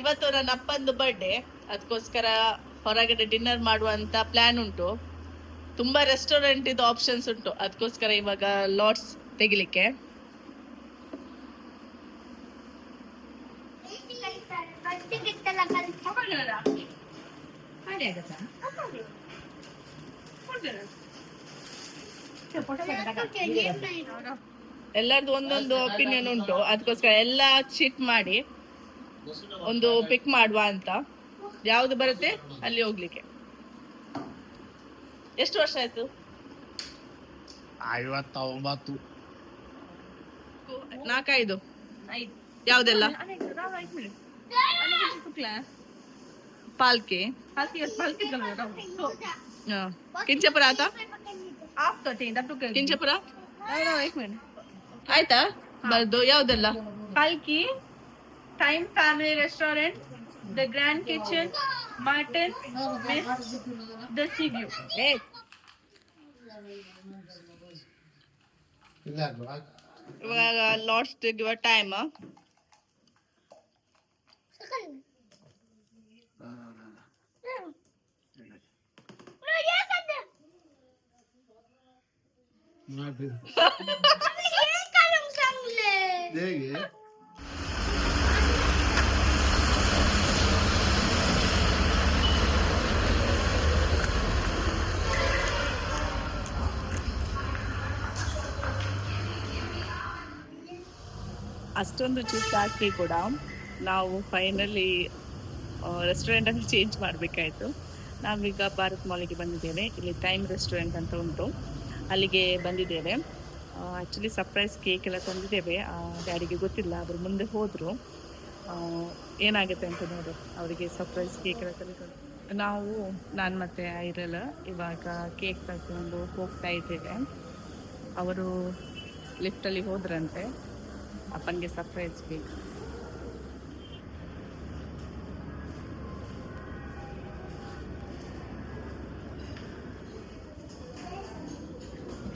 ಇವತ್ತು ನನ್ನ ಅಪ್ಪಂದು ಬರ್ಡೇ ಅದಕ್ಕೋಸ್ಕರ ಹೊರಗಡೆ ಡಿನ್ನರ್ ಮಾಡುವಂತ ಪ್ಲಾನ್ ಉಂಟು. ತುಂಬಾ ರೆಸ್ಟೋರೆಂಟ್ ಇದು ಆಪ್ಷನ್ಸ್ ಉಂಟು. ಅದಕ್ಕೋಸ್ಕರ ಇವಾಗ ಲಾಟ್ಸ್ ತೆಗಿಲಿಕ್ಕೆ. ಎಲ್ಲರದ್ದು ಒಂದೊಂದು ಒಪಿನಿಯನ್ ಉಂಟು. ಅದಕ್ಕೋಸ್ಕರ ಎಲ್ಲ ಚಿಟ್ ಮಾಡಿ. ಒಂದು ಪಿಕ್ ಮಾಡುವ ಅಂತ. ಯಾವ್ದು ಬರುತ್ತೆ? ಅಲ್ಲಿ ಹೋಗ್ಲಿಕ್ಕೆ. ಎಷ್ಟು ವರ್ಷ ಆಯ್ತು? ಐವತ್ತೊಂಬತ್ತು. ನಾಲ್ಕೈದು. ಯಾವ್ದೆಲ್ಲ? ಪಾಲ್ಕೆ. ಹಾ. ಕಿಂಚಪುರ ಆತ? ಕಿಂಚಪುರ? ಆಯ್ತಾ? ಬರ್ದು ಯಾವ್ದೆಲ್ಲ? Palki, Time Family Restaurant, The Grand Kitchen, Martin, Miss, The Sea View. बघा लॉट्स ते किंवा टाइम नाही ಅಷ್ಟೊಂದು ಚಿತ್ತ ಹಾಕಿ ಕೂಡ ನಾವು ಫೈನಲಿ ರೆಸ್ಟೋರೆಂಟನ್ನು ಚೇಂಜ್ ಮಾಡಬೇಕಾಯಿತು. ನಾವೀಗ ಭಾರತ್ ಮಾಲಿಗೆ ಬಂದಿದ್ದೇವೆ. ಇಲ್ಲಿ ಟೈಮ್ ರೆಸ್ಟೋರೆಂಟ್ ಅಂತ ಉಂಟು. ಅಲ್ಲಿಗೆ ಬಂದಿದ್ದೇವೆ. ಆ್ಯಕ್ಚುಲಿ ಸರ್ಪ್ರೈಸ್ ಕೇಕ್ ಎಲ್ಲ ತಂದಿದ್ದೇವೆ. ಡ್ಯಾಡಿಗೆ ಗೊತ್ತಿಲ್ಲ, ಅವರು ಮುಂದೆ ಹೋದರು. ಏನಾಗುತ್ತೆ ಅಂತ ನೋಡು. ಅವರಿಗೆ ಸರ್ಪ್ರೈಸ್ ಕೇಕ್ ಎಲ್ಲ ತಂದು ನಾವು, ನಾನು ಮತ್ತೆ ಐರಲ್ ಇವಾಗ ಕೇಕ್ ತಗೊಂಡು ಹೋಗ್ತಾ ಇದ್ದೇವೆ. ಅವರು ಲಿಫ್ಟಲ್ಲಿ ಹೋದ್ರಂತೆ. ಅಪ್ಪನಿಗೆ ಸರ್ಪ್ರೈಸ್ ಬೇಕು.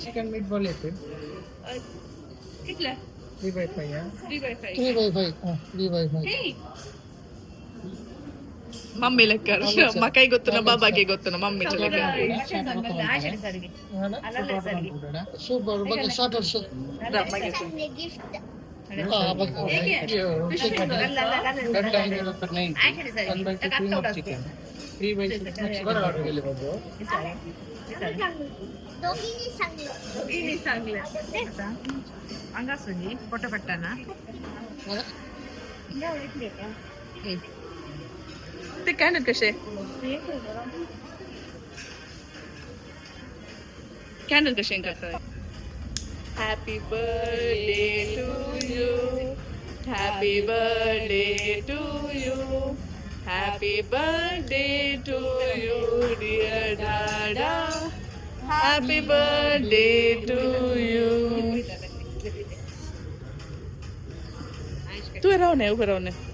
ಚಿಕನ್ ಮೀಟ್ ಬಾಲ್ ಐತೆ three by five three by five three by five three by five mummy ಲೆಕ್ಕ. ಮಕ್ಕೈ ಗೊತ್ತು ನಮ್ಮ ಬಾಬಾಗೆ ಗೊತ್ತುನ ಮಮ್ಮಿ ಲೆಕ್ಕ. ಸೂಪರ್ ಬಗ್ಗೆ ಸ್ಟಾರ್ಟರ್ अंगा अंगासुनी फोटो पट्टाना ते काय ना कसे काय कॅन्डल कसे करतात Happy birthday to you. Happy birthday to you. Happy birthday to you, dear Dada. Happy birthday to you. Tú eres un, tú eres un.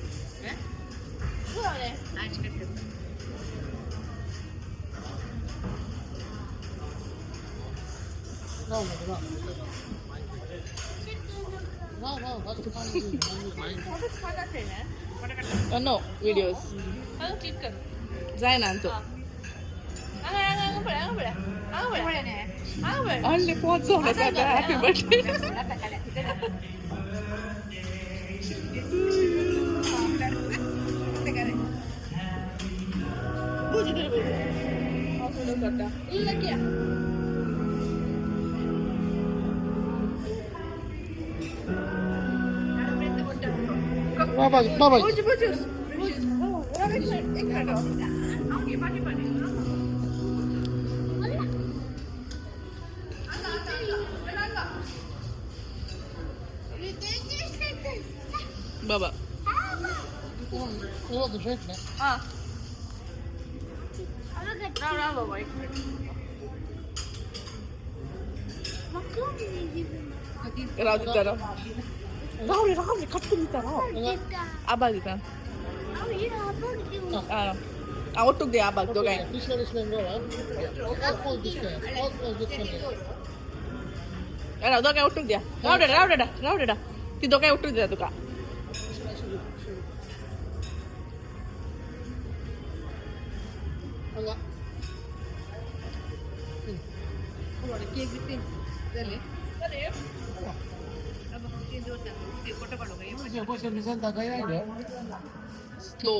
No videos जाय ना तू Baba git baba git. Bocuk bocuk. Baba. Kola düşecek mi? Al. Al al baba. Bakıyor musun? Hadi. Biraz bir taraf. 나우리랑 하우리 같은 있잖아. 아박이가. 어, 아, 아 어떻게 아박 너가? 야라 너가 어떻게? 나우리라 나우리라 나우리라. 그 너가 어떻게 너가? Allah. Hmm. Kalau ada tukai. Slow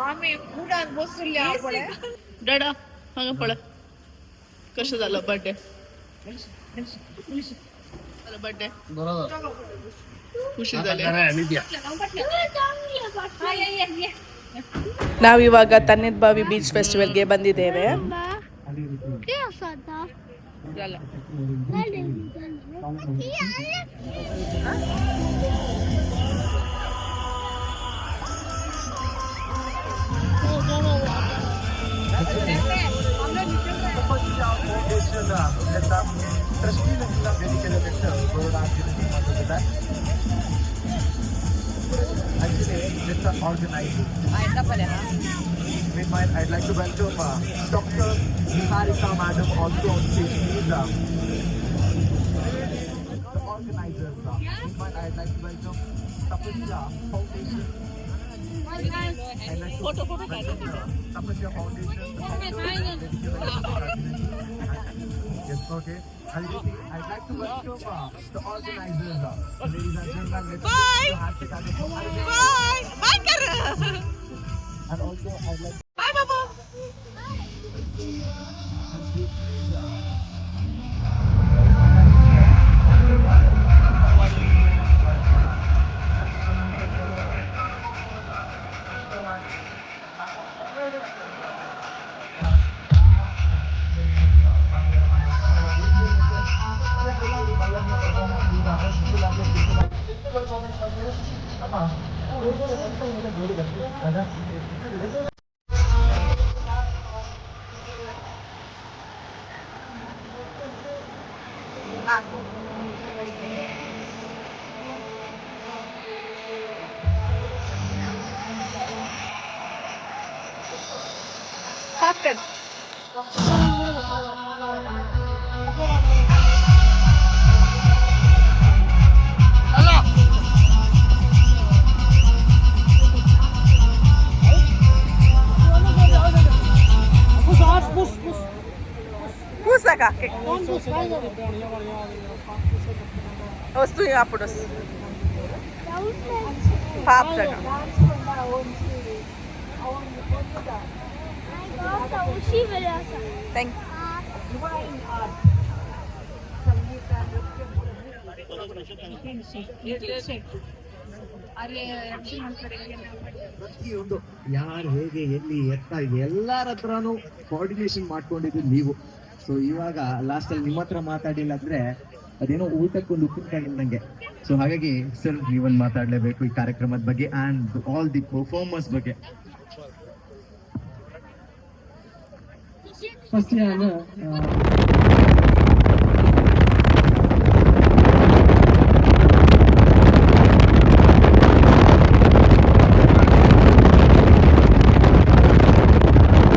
ആമേ കൂടാൻ ബോസില്ല ഡാടാ അങ്ങ് പോളെ. कशें जालो birthday जालो birthday बरोबर ಖುಷಿ आता झाली करा, मी द्या. ನಾವಿವಾಗ ತನ್ನಿದ್ಬಾವಿ ಬೀಚ್ ಫೆಸ್ಟಿವಲ್ಗೆ ಬಂದಿದ್ದೇವೆ त्याचा ट्रस्टी देखील आपल्याला केल्यापेक्षा बरोबर आजीने मदत होतात Actually, it's an organizer. Aita pala ha? Meanwhile, I'd like to welcome uh, Dr. Niharika Madam also on stage. Please, uh, the organizers. Uh, meanwhile, I'd like to welcome Tapasya Foundation. I'd like to welcome the Tapasya Foundation. Okay. And I'd like to welcome uh, the organizers, uh, ladies and gentlemen. Bye. Bye. Bye, Kara. And also, I'd like. Bye, Baba. Bye. Bakın. kakek. వస్తూ అప్పుడు పాప thank ಪ್ರತಿಯೊಂದು ಯಾರು ಹೇಗೆ ಎಲ್ಲಿ ಎತ್ತ ಎಲ್ಲರ ಹತ್ರನೂ ಕೋಆರ್ಡಿನೇಷನ್ ಮಾಡ್ಕೊಂಡಿದ್ದು ನೀವು ಸೊ ಇವಾಗ ಲಾಸ್ಟ್ ಅಲ್ಲಿ ನಿಮ್ಮ ಹತ್ರ ಮಾತಾಡಿಲ್ಲ ಅಂದ್ರೆ ಅದೇನೋ ಊಟಕ್ಕೊಂದು ಉಪ್ಪಿನಕಾಯಿಲ್ದಂಗೆ ಸೊ ಹಾಗಾಗಿ ಸರ್ ನೀವೊಂದು ಮಾತಾಡಲೇಬೇಕು ಈ ಕಾರ್ಯಕ್ರಮದ ಬಗ್ಗೆ ಅಂಡ್ ಆಲ್ ದಿ ಪರ್ಫಾರ್ಮರ್ಸ್ ಬಗ್ಗೆ. ಫಸ್ಟ್